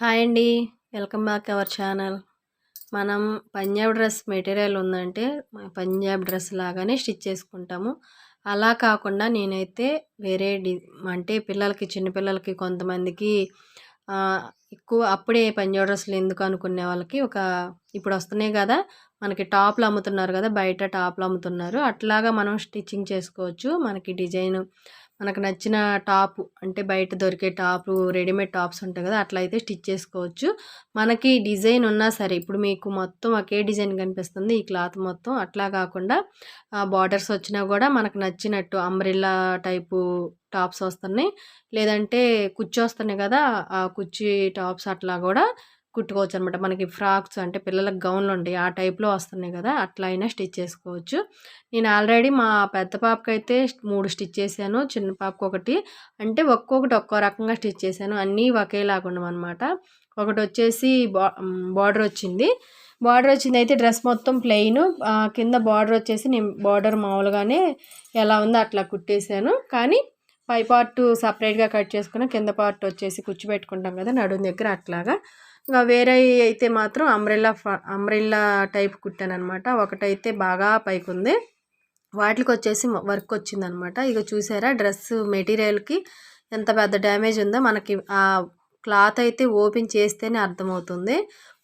Hi అండి. Welcome back our channel. మనం Punjab dress material ఉందంటే పంజాబ్ డ్రెస్ లాగానే స్టిచ్ చేసుకుంటాము. అలా కాకుండా నేనైతే వేరే డి అంటే పిల్లలకి చిన్నపిల్లలకి కొంతమందికి ఎక్కువ అప్పుడే పంజాబ్ డ్రెస్సులు ఎందుకు అనుకునే వాళ్ళకి ఒక ఇప్పుడు వస్తున్నాయి కదా మనకి టాప్లు అమ్ముతున్నారు కదా బయట టాప్లు అమ్ముతున్నారు. అట్లాగా మనం స్టిచ్చింగ్ చేసుకోవచ్చు. మనకి డిజైన్ మనకు నచ్చిన టాప్ అంటే బయట దొరికే టాపు రెడీమేడ్ టాప్స్ ఉంటాయి కదా అట్లా అయితే స్టిచ్ చేసుకోవచ్చు. మనకి డిజైన్ ఉన్నా సరే ఇప్పుడు మీకు మొత్తం ఒకే డిజైన్ కనిపిస్తుంది ఈ క్లాత్ మొత్తం అట్లా కాకుండా బార్డర్స్ వచ్చినా కూడా మనకు నచ్చినట్టు అంబ్రిల్లా టైపు టాప్స్ వస్తున్నాయి. లేదంటే కుర్చీ వస్తున్నాయి కదా ఆ కుర్చీ టాప్స్ అట్లా కూడా కుట్టుకోవచ్చు అనమాట మనకి ఫ్రాక్స్ అంటే పిల్లలకు గౌన్లు ఉంటాయి. ఆ టైప్లో వస్తున్నాయి కదా అట్లా అయినా స్టిచ్ చేసుకోవచ్చు. నేను ఆల్రెడీ మా పెద్ద పాపకి అయితే మూడు స్టిచ్ చేశాను చిన్న పాపకు ఒకటి. అంటే ఒక్కొక్కటి ఒక్కో రకంగా స్టిచ్ చేశాను. అన్నీ ఒకేలాగా అనమాట ఒకటి వచ్చేసి బార్డర్ వచ్చింది. బార్డర్ వచ్చింది అయితే డ్రెస్ మొత్తం ప్లెయిన్. కింద బార్డర్ వచ్చేసి నేను బార్డర్ మామూలుగానే ఎలా ఉందో అట్లా కుట్టేశాను. కానీ పై పార్ట్ సపరేట్గా కట్ చేసుకుని కింద పార్ట్ వచ్చేసి కూర్చోబెట్టుకుంటాం కదా నడుము దగ్గర అట్లాగా. ఇంకా వేరే అయితే మాత్రం అంబ్రెల్లా అంబ్రెల్లా టైప్ కుట్టానమాట ఒకటైతే బాగా పైకి ఉంది వాటికి వచ్చేసి వర్క్ వచ్చిందనమాట ఇక చూసారా డ్రెస్ మెటీరియల్కి ఎంత పెద్ద డ్యామేజ్ ఉందో మనకి ఆ క్లాత్ అయితే ఓపెన్ చేస్తేనే అర్థమవుతుంది.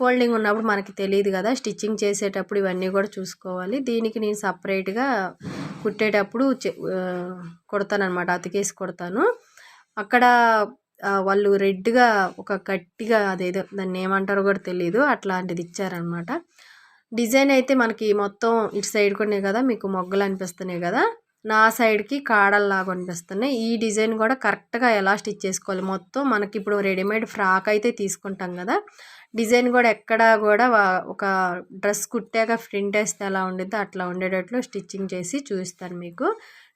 ఫోల్డింగ్ ఉన్నప్పుడు మనకి తెలియదు కదా స్టిచ్చింగ్ చేసేటప్పుడు ఇవన్నీ కూడా చూసుకోవాలి. దీనికి నేను సపరేట్గా కుట్టేటప్పుడు కుడతానమాట అతికేసి కుడతాను. అక్కడ వాళ్ళు రెడ్గా ఒక గట్టిగా అదేదో దాన్ని ఏమంటారో కూడా తెలియదు అట్లాంటిది ఇచ్చారనమాట. డిజైన్ అయితే మనకి మొత్తం ఇటు సైడ్ కూడా కదా మీకు మొగ్గలు అనిపిస్తున్నాయి కదా నా సైడ్కి కాడల్లాగా అనిపిస్తున్నాయి. ఈ డిజైన్ కూడా కరెక్ట్గా ఎలా స్టిచ్ చేసుకోవాలి? మొత్తం మనకి ఇప్పుడు రెడీమేడ్ ఫ్రాక్ అయితే తీసుకుంటాం కదా డిజైన్ కూడా ఎక్కడా కూడా ఒక డ్రెస్ కుట్టాక ప్రింట్ వేస్తే ఎలా ఉండిద్దో? అట్లా ఉండేటట్లు స్టిచ్చింగ్ చేసి చూపిస్తాను మీకు.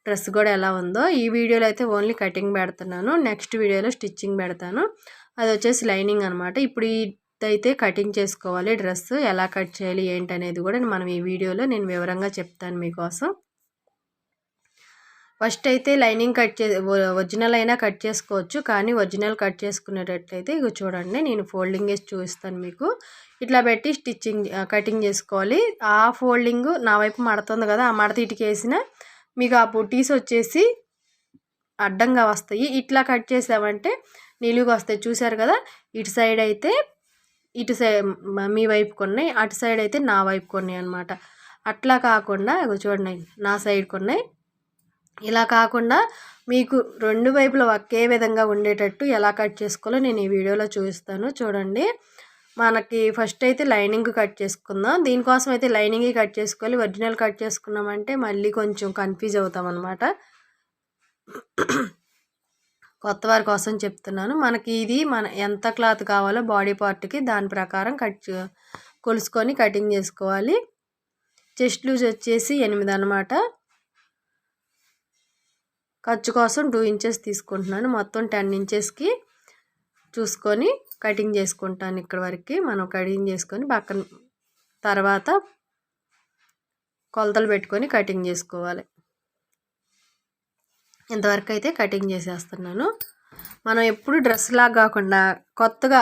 డ్రెస్ కూడా ఎలా ఉందో ఈ వీడియోలో అయితే ఓన్లీ కటింగ్ పెడుతున్నాను. నెక్స్ట్ వీడియోలో స్టిచ్చింగ్ పెడతాను. అది వచ్చేసి లైనింగ్ అనమాట ఇప్పుడు ఇదైతే కటింగ్ చేసుకోవాలి. డ్రెస్ ఎలా కట్ చేయాలి ఏంటనేది కూడా మనం ఈ వీడియోలో నేను వివరంగా చెప్తాను మీకోసం. ఫస్ట్ అయితే లైనింగ్ కట్ చే ఒరిజినల్ అయినా కట్ చేసుకోవచ్చు. కానీ ఒరిజినల్ కట్ చేసుకునేటట్లయితే ఇక చూడండి నేను ఫోల్డింగ్ వేసి చూపిస్తాను మీకు. ఇట్లా పెట్టి స్టిచ్చింగ్ కటింగ్ చేసుకోవాలి. ఆ ఫోల్డింగ్ నా వైపు మడుతుంది కదా ఆ మడత ఇటుకేసిన మీకు ఆ బుటీస్ వచ్చేసి అడ్డంగా వస్తాయి. ఇట్లా కట్ చేసామంటే నిలువుగా వస్తాయి. చూసారు కదా? ఇటు సైడ్ అయితే ఇటు సైడ్ మీ వైపు కొన్నాయి అటు సైడ్ అయితే నా వైపు కొన్నాయి అనమాట అట్లా కాకుండా చూడండి నా సైడ్ కొన్నాయి ఇలా కాకుండా మీకు రెండు వైపులు ఒకే విధంగా ఉండేటట్టు ఎలా కట్ చేసుకోవాలో నేను ఈ వీడియోలో చూపిస్తాను. చూడండి. మనకి ఫస్ట్ అయితే లైనింగ్ కట్ చేసుకుందాం. దీనికోసం అయితే లైనింగ్ కట్ చేసుకోవాలి. ఒరిజినల్ కట్ చేసుకున్నామంటే మళ్ళీ కొంచెం కన్ఫ్యూజ్ అవుతాం అనమాట కొత్త వారి కోసం చెప్తున్నాను. మనకి ఇది మన ఎంత క్లాత్ కావాలో బాడీ పార్ట్కి దాని ప్రకారం కట్ కొలుసుకొని కటింగ్ చేసుకోవాలి. చెస్ట్ లూజ్ వచ్చేసి ఎనిమిది అనమాట ఖర్చు కోసం టూ ఇంచెస్ తీసుకుంటున్నాను. మొత్తం టెన్ ఇంచెస్కి చూసుకొని కటింగ్ చేసుకుంటాను ఇక్కడ వరకు. మనం కటింగ్ చేసుకొని పక్కన తర్వాత కొలతలు పెట్టుకొని కటింగ్ చేసుకోవాలి. ఇంతవరకు అయితే కటింగ్ చేసేస్తున్నాను. మనం ఎప్పుడు డ్రెస్ లాగా కాకుండా కొత్తగా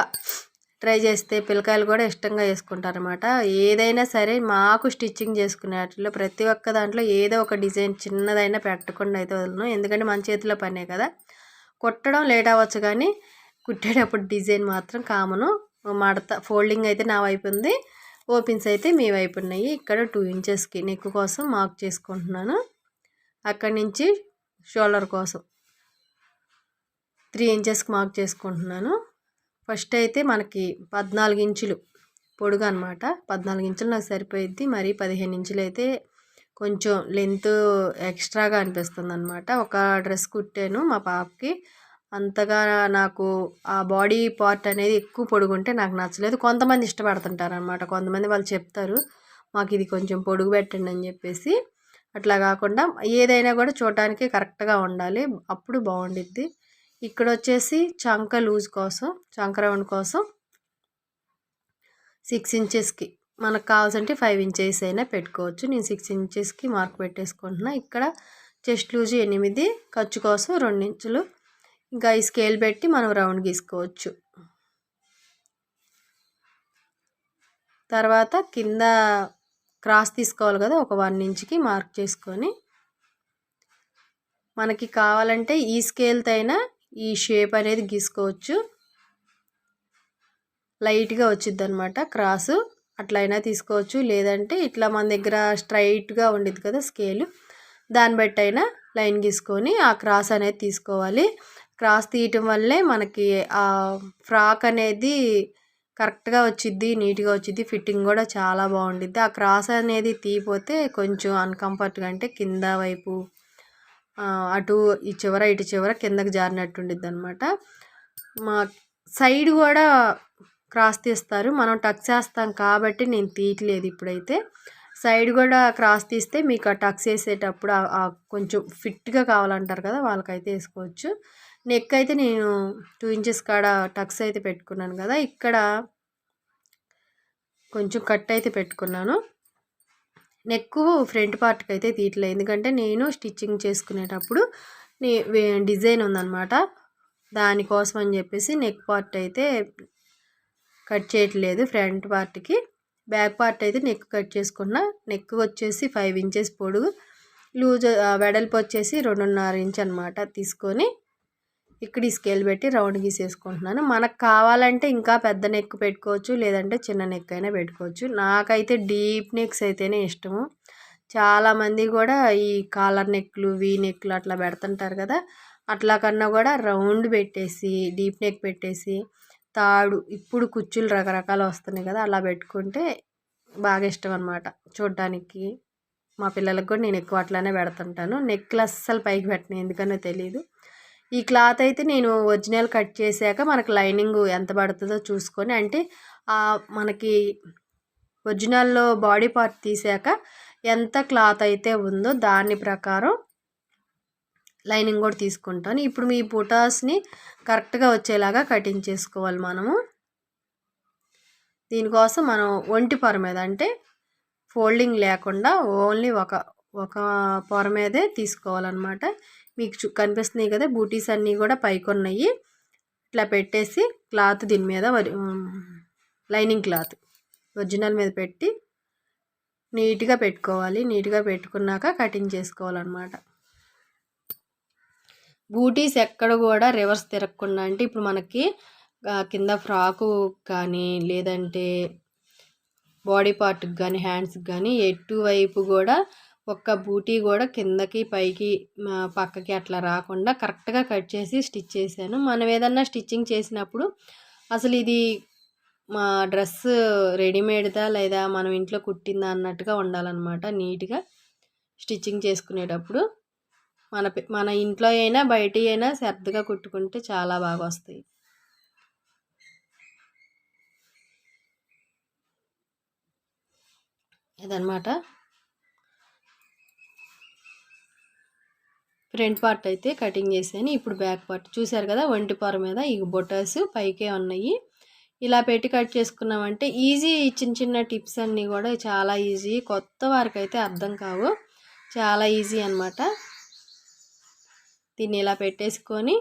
ట్రై చేస్తే పిల్లకాయలు కూడా ఇష్టంగా వేసుకుంటారనమాట ఏదైనా సరే మాకు స్టిచ్చింగ్ చేసుకునే వాటిలో ప్రతి ఒక్క దాంట్లో ఏదో ఒక డిజైన్ చిన్నదైనా పెట్టకుండా అయితే వదలను. ఎందుకంటే మన చేతిలో పనే కదా. కుట్టడం లేట్ అవ్వచ్చు కానీ కుట్టేటప్పుడు డిజైన్ మాత్రం కామను. మడత ఫోల్డింగ్ అయితే నా వైపు ఉంది. ఓపెన్స్ అయితే మీ వైపు ఉన్నాయి. ఇక్కడ టూ ఇంచెస్కి నెక్ కోసం మార్క్ చేసుకుంటున్నాను. అక్కడి నుంచి షోల్డర్ కోసం త్రీ ఇంచెస్కి మార్క్ చేసుకుంటున్నాను. ఫస్ట్ అయితే మనకి పద్నాలుగు ఇంచులు పొడుగు అనమాట పద్నాలుగు ఇంచులు నాకు సరిపోయిద్ది. మరి పదిహేను ఇంచులు అయితే కొంచెం లెంత్ ఎక్స్ట్రాగా అనిపిస్తుంది అనమాట ఒక డ్రెస్ కుట్టాను మా పాపకి. అంతగా నాకు ఆ బాడీ పార్ట్ అనేది ఎక్కువ పొడుగుంటే నాకు నచ్చలేదు. కొంతమంది ఇష్టపడుతుంటారు అనమాట కొంతమంది వాళ్ళు చెప్తారు మాకు ఇది కొంచెం పొడుగు పెట్టండి అని చెప్పేసి. అట్లా కాకుండా ఏదైనా కూడా చూడటానికి కరెక్ట్గా ఉండాలి. అప్పుడు బాగుండిద్ది. ఇక్కడ వచ్చేసి చంక లూజ్ కోసం చంక రౌండ్ కోసం సిక్స్ ఇంచెస్కి మనకు కావాల్సింటే ఫైవ్ ఇంచెస్ అయినా పెట్టుకోవచ్చు. నేను సిక్స్ ఇంచెస్కి మార్క్ పెట్టేసుకుంటున్నా. ఇక్కడ చెస్ట్ లూజ్ ఎనిమిది ఖర్చు కోసం రెండు ఇంచులు ఇంకా ఈ స్కేల్ పెట్టి మనం రౌండ్ గీసుకోవచ్చు. తర్వాత కింద క్రాస్ తీసుకోవాలి కదా ఒక వన్ ఇంచ్కి మార్క్ చేసుకొని. మనకి కావాలంటే ఈ స్కేల్తో అయినా ఈ షేప్ అనేది గీసుకోవచ్చు. లైట్గా వచ్చిద్ది అనమాట క్రాసు. అట్లయినా తీసుకోవచ్చు. లేదంటే ఇట్లా మన దగ్గర స్ట్రైట్గా ఉండేది కదా స్కేలు. దాన్ని బట్టి అయినా లైన్ గీసుకొని ఆ క్రాస్ అనేది తీసుకోవాలి. క్రాస్ తీయటం వల్లే మనకి ఆ ఫ్రాక్ అనేది కరెక్ట్గా వచ్చిద్ది నీట్గా వచ్చిద్ది ఫిట్టింగ్ కూడా చాలా బాగుండిద్ది. ఆ క్రాస్ అనేది తీయపోతే కొంచెం అన్కంఫర్ట్గా అంటే కింద వైపు అటు ఈ చివర ఇటు చివర కిందకి జారినట్టు ఉండిద్ది అనమాట మా సైడ్ కూడా క్రాస్ తీస్తారు. మనం టక్ చేస్తాం కాబట్టి నేను తీయట్లేదు ఇప్పుడైతే. సైడ్ కూడా క్రాస్ తీస్తే మీకు ఆ టక్స్ వేసేటప్పుడు కొంచెం ఫిట్గా కావాలంటారు కదా వాళ్ళకైతే వేసుకోవచ్చు. నెక్ అయితే నేను టూ ఇంచెస్ కాడ టక్స్ అయితే పెట్టుకున్నాను కదా ఇక్కడ కొంచెం కట్ అయితే పెట్టుకున్నాను. నెక్ ఫ్రంట్ పార్ట్కి అయితే తీయట్లేదు ఎందుకంటే నేను స్టిచ్చింగ్ చేసుకునేటప్పుడు డిజైన్ ఉందన్నమాట. దానికోసం అని చెప్పేసి నెక్ పార్ట్ అయితే కట్ చేయట్లేదు ఫ్రంట్ పార్ట్కి. బ్యాక్ పార్ట్ అయితే నెక్ కట్ చేసుకున్న నెక్ వచ్చేసి ఫైవ్ ఇంచెస్ పొడుగు లూజ్ వెడల్పు వచ్చేసి రెండున్నర ఇంచ్ అనమాట తీసుకొని ఇక్కడ ఈ స్కేల్ పెట్టి రౌండ్ గీసేసుకుంటున్నాను. మనకు కావాలంటే ఇంకా పెద్ద నెక్ పెట్టుకోవచ్చు లేదంటే చిన్న నెక్ అయినా పెట్టుకోవచ్చు. నాకైతే డీప్ నెక్స్ అయితేనే ఇష్టము. చాలామంది కూడా ఈ కాలర్ నెక్లు వీ నెక్లు అట్లా పెడుతుంటారు కదా. అట్లా కన్నా కూడా రౌండ్ పెట్టేసి డీప్ నెక్ పెట్టేసి తాడు ఇప్పుడు కుచ్చులు రకరకాలు వస్తున్నాయి కదా అలా పెట్టుకుంటే బాగా ఇష్టం అనమాట చూడ్డానికి. మా పిల్లలకు కూడా నేను ఎక్కువ అట్లానే పెడుతుంటాను. నెక్లు అస్సలు పైకి పెట్టిన ఎందుకనో తెలియదు ఈ క్లాత్ అయితే నేను ఒరిజినల్ కట్ చేశాక మనకు లైనింగ్ ఎంత పడుతుందో చూసుకొని అంటే మనకి ఒరిజినల్లో బాడీ పార్ట్ తీసాక ఎంత క్లాత్ అయితే ఉందో దాని ప్రకారం లైనింగ్ కూడా తీసుకుంటాను. ఇప్పుడు మీ బుటాస్ని కరెక్ట్గా వచ్చేలాగా కటింగ్ చేసుకోవాలి మనము. దీనికోసం మనం ఒంటి పొర మీద అంటే ఫోల్డింగ్ లేకుండా ఓన్లీ ఒక ఒక పొర మీదే తీసుకోవాలన్నమాట. మీకు కనిపిస్తున్నాయి కదా బూటీస్ అన్నీ కూడా పైకి ఉన్నాయి ఇట్లా పెట్టేసి క్లాత్ దీని మీద లైనింగ్ క్లాత్ ఒరిజినల్ మీద పెట్టి నీట్గా పెట్టుకోవాలి. నీట్గా పెట్టుకున్నాక కటింగ్ చేసుకోవాలన్నమాట. బూటీస్ ఎక్కడ కూడా రివర్స్ తిరగకుండా అంటే ఇప్పుడు మనకి కింద ఫ్రాకు కానీ లేదంటే బాడీ పార్ట్కి కానీ హ్యాండ్స్కి కానీ ఎటువైపు కూడా ఒక్క బూటీ కూడా కిందకి పైకి పక్కకి అట్లా రాకుండా కరెక్ట్గా కట్ చేసి స్టిచ్ చేశాను. మనం ఏదన్నా స్టిచ్చింగ్ చేసినప్పుడు అసలు ఇది మా డ్రెస్ రెడీమేడ్దా లేదా మనం ఇంట్లో కుట్టిందా అన్నట్టుగా ఉండాలన్నమాట నీట్గా స్టిచ్చింగ్ చేసుకునేటప్పుడు. మన మన ఇంట్లో అయినా బయట అయినా శ్రద్ధగా కుట్టుకుంటే చాలా బాగా వస్తాయి. ఇదనమాట ఫ్రంట్ పార్ట్ అయితే కటింగ్ చేశాను. ఇప్పుడు బ్యాక్ పార్ట్ చూసారు కదా ఒంటి పొర మీద ఈ బొటాస్ పైకే ఉన్నాయి. ఇలా పెట్టి కట్ చేసుకున్నామంటే ఈజీ చిన్న చిన్న టిప్స్ అన్నీ కూడా చాలా ఈజీ కొత్త వారికి అయితే అర్థం కావు. చాలా ఈజీ అనమాట దీన్ని ఇలా పెట్టేసుకొని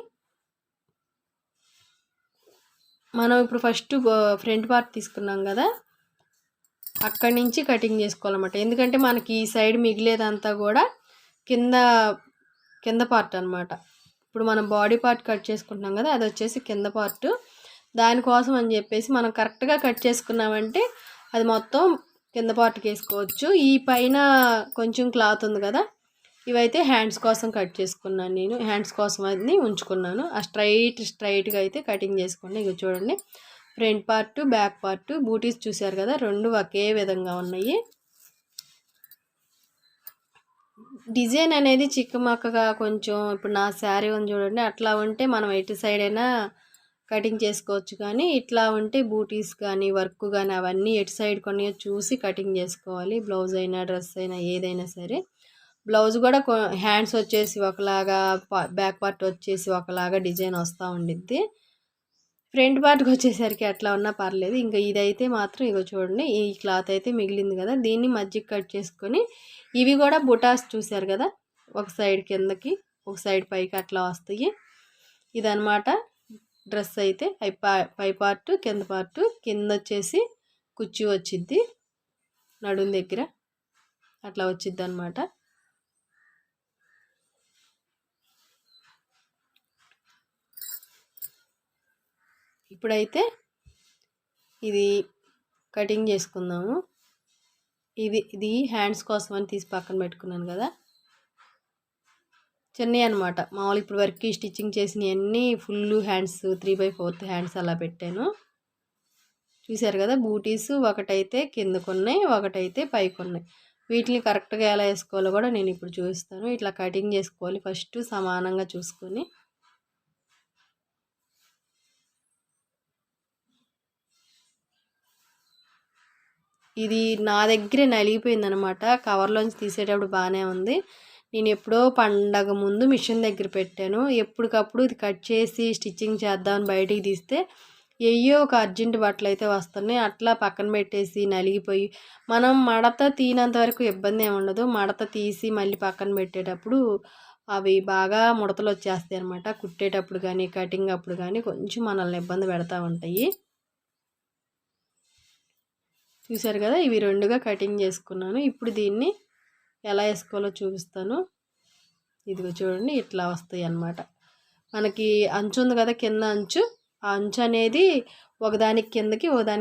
మనం ఇప్పుడు ఫస్ట్ ఫ్రంట్ పార్ట్ తీసుకున్నాం కదా అక్కడి నుంచి కటింగ్ చేసుకోవాలన్నమాట. ఎందుకంటే మనకి ఈ సైడ్ మిగిలేదంతా కూడా కింద కింద పార్ట్ అనమాట ఇప్పుడు మనం బాడీ పార్ట్ కట్ చేసుకుంటున్నాం కదా అది వచ్చేసి కింద పార్ట్. దానికోసం అని చెప్పేసి మనం కరెక్ట్గా కట్ చేసుకున్నామంటే అది మొత్తం కింద పార్ట్కి వేసుకోవచ్చు. ఈ పైన కొంచెం క్లాత్ ఉంది కదా ఇవైతే హ్యాండ్స్ కోసం కట్ చేసుకున్నాను నేను. హ్యాండ్స్ కోసం అది ఉంచుకున్నాను. ఆ స్ట్రైట్ స్ట్రైట్గా అయితే కటింగ్ చేసుకోండి. ఇక చూడండి. ఫ్రంట్ పార్ట్ బ్యాక్ పార్ట్ బూటీస్ చూసారు కదా రెండు ఒకే విధంగా ఉన్నాయి. డిజైన్ అనేది చిక్కమక్కగా కొంచెం ఇప్పుడు నా శారీ ఉంది చూడండి అట్లా ఉంటే మనం ఎటు సైడ్ అయినా కటింగ్ చేసుకోవచ్చు కానీ ఇట్లా ఉంటే బూటీస్ కానీ వర్క్ కానీ అవన్నీ ఎటు సైడ్ కొన్ని చూసి కటింగ్ చేసుకోవాలి. బ్లౌజ్ అయినా డ్రెస్ అయినా ఏదైనా సరే. బ్లౌజ్ కూడా హ్యాండ్స్ వచ్చేసి ఒకలాగా బ్యాక్ పార్ట్ వచ్చేసి ఒకలాగా డిజైన్ వస్తూ ఉండిద్ది. ఫ్రంట్ పార్ట్కి వచ్చేసరికి అట్లా ఉన్నా పర్లేదు. ఇంకా ఇదైతే మాత్రం ఇగో చూడండి ఈ క్లాత్ అయితే మిగిలింది కదా. దీన్ని మధ్యకి కట్ చేసుకొని ఇవి కూడా బుటాస్ చూశారు కదా? ఒక సైడ్ కిందకి ఒక సైడ్ పైకి అట్లా వస్తాయి. ఇదనమాట డ్రెస్ అయితే. పై పై పార్ట్ కింద పార్ట్ కింద వచ్చేసి కుర్చీ వచ్చిద్ది. నడుం దగ్గర అట్లా వచ్చిద్ది అనమాట ఇప్పుడైతే ఇది కటింగ్ చేసుకుందాము. ఇది ఇది హ్యాండ్స్ కోసం అని తీసి పక్కన పెట్టుకున్నాను కదా. చిన్నవి అనమాట మామూలు ఇప్పుడు వరకు స్టిచ్చింగ్ చేసినవన్నీ full hands three by fourth hands అలా పెట్టాను. చూశారు కదా బూటీస్ ఒకటైతే కిందకున్నాయి ఒకటైతే పైకున్నాయి. వీటిని కరెక్ట్గా ఎలా వేసుకోవాలో కూడా నేను ఇప్పుడు చూపిస్తాను. ఇట్లా కటింగ్ చేసుకోవాలి ఫస్ట్ సమానంగా చూసుకొని. ఇది నా దగ్గరే నలిగిపోయింది అనమాట కవర్లోంచి తీసేటప్పుడు బాగానే ఉంది. నేను ఎప్పుడో పండగ ముందు మిషన్ దగ్గర పెట్టాను. ఎప్పటికప్పుడు ఇది కట్ చేసి స్టిచ్చింగ్ చేద్దామని బయటికి తీస్తే ఏయో ఒక అర్జెంట్ బట్టలు అయితే వస్తున్నాయి. అట్లా పక్కన పెట్టేసి నలిగిపోయి మనం మడత తీనంత వరకు ఇబ్బంది ఏమి ఉండదు. మడత తీసి మళ్ళీ పక్కన పెట్టేటప్పుడు అవి బాగా ముడతలు వచ్చేస్తాయి అనమాట కుట్టేటప్పుడు కానీ కటింగ్ అప్పుడు కానీ కొంచెం మనల్ని ఇబ్బంది పెడతా ఉంటాయి. చూసారు కదా? ఇవి రెండుగా కటింగ్ చేసుకున్నాను. ఇప్పుడు దీన్ని ఎలా వేసుకోవాలో చూపిస్తాను. ఇదిగో చూడండి ఇట్లా వస్తాయి అన్నమాట మనకి అంచు ఉంది కదా కింద అంచు. ఆ అంచు అనేది ఒకదానికి కిందకి ఒకదానికి